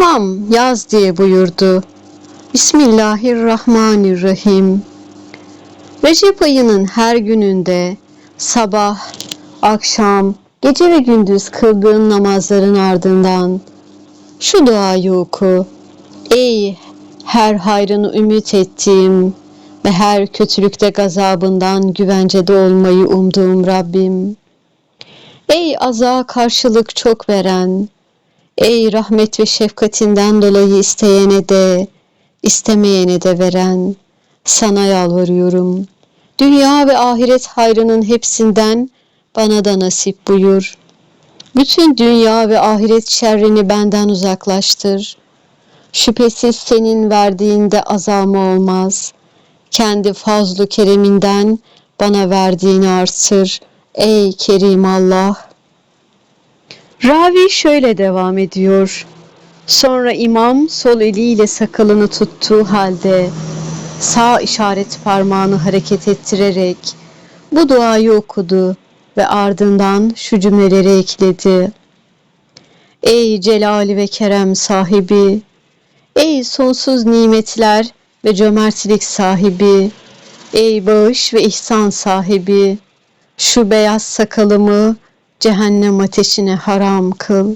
İmam yaz diye buyurdu. Bismillahirrahmanirrahim. Recep ayının her gününde sabah, akşam, gece ve gündüz kıldığın namazların ardından şu duayı oku. Ey her hayrını ümit ettiğim ve her kötülükte gazabından güvencede olmayı umduğum Rabbim. Ey aza karşılık çok veren, ey rahmet ve şefkatinden dolayı isteyene de, istemeyene de veren, sana yalvarıyorum. Dünya ve ahiret hayrının hepsinden bana da nasip buyur. Bütün dünya ve ahiret şerrini benden uzaklaştır. Şüphesiz senin verdiğinde azalma olmaz. Kendi fazlu kereminden bana verdiğini artır. Ey Kerim Allah! Ravi şöyle devam ediyor. Sonra imam sol eliyle sakalını tuttuğu halde sağ işaret parmağını hareket ettirerek bu duayı okudu ve ardından şu cümleleri ekledi. Ey celali ve kerem sahibi, ey sonsuz nimetler ve cömertlik sahibi, ey bağış ve ihsan sahibi, şu beyaz sakalımı cehennem ateşine haram kıl.